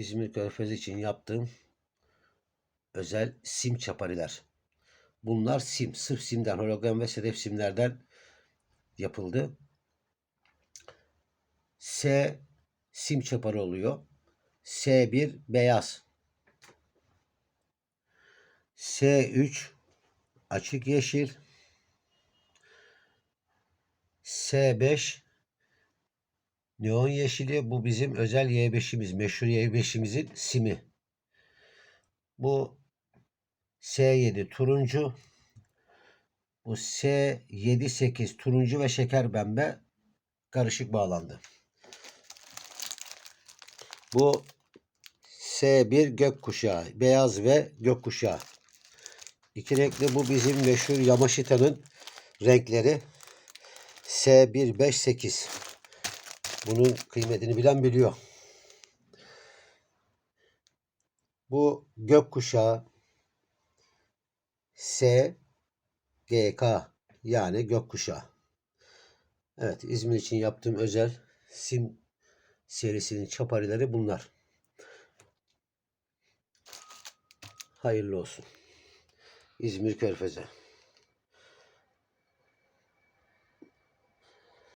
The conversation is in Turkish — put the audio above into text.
İzmir Körfezi için yaptığım özel sim çapariler. Bunlar sim. Sırf simden, hologram ve sedef simlerden yapıldı. S sim çaparı oluyor. S1 beyaz. S3 açık yeşil. S5 neon yeşili. Bu bizim özel Y5'imiz. Meşhur Y5'imizin simi. Bu S7 turuncu. Bu S7 8 turuncu ve şeker pembe karışık bağlandı. Bu S1 gökkuşağı. Beyaz ve gökkuşağı. İki renkli bu bizim meşhur Yamashita'nın renkleri. S1 5 8. Bunun kıymetini bilen biliyor. Bu gökkuşağı S GK yani gökkuşağı. Evet İzmir için yaptığım özel sim serisinin çaparileri bunlar. Hayırlı olsun. İzmir Körfezi.